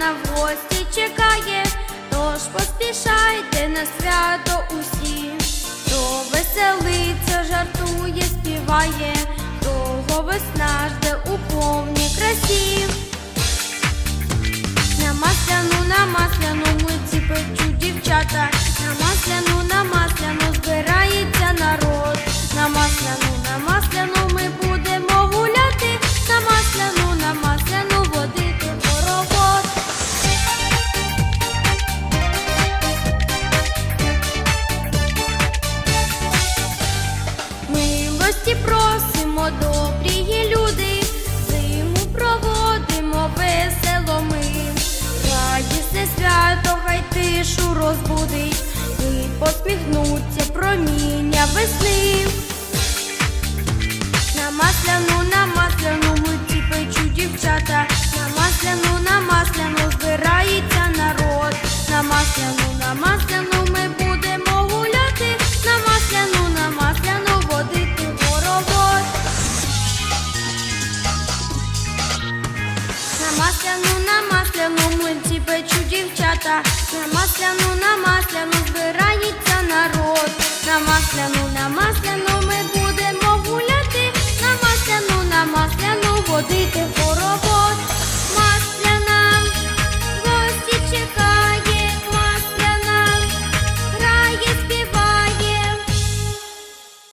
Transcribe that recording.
на гості чекає, тож поспішайте на свято усі, хто веселиться, жартує, співає, довго весна жде у повній красі. розбудить і посміхнуться проміння. свята, на масляну, на масляну збирається народ, на масляну, на масляну ми будемо гуляти, на масляну, на масляну водити.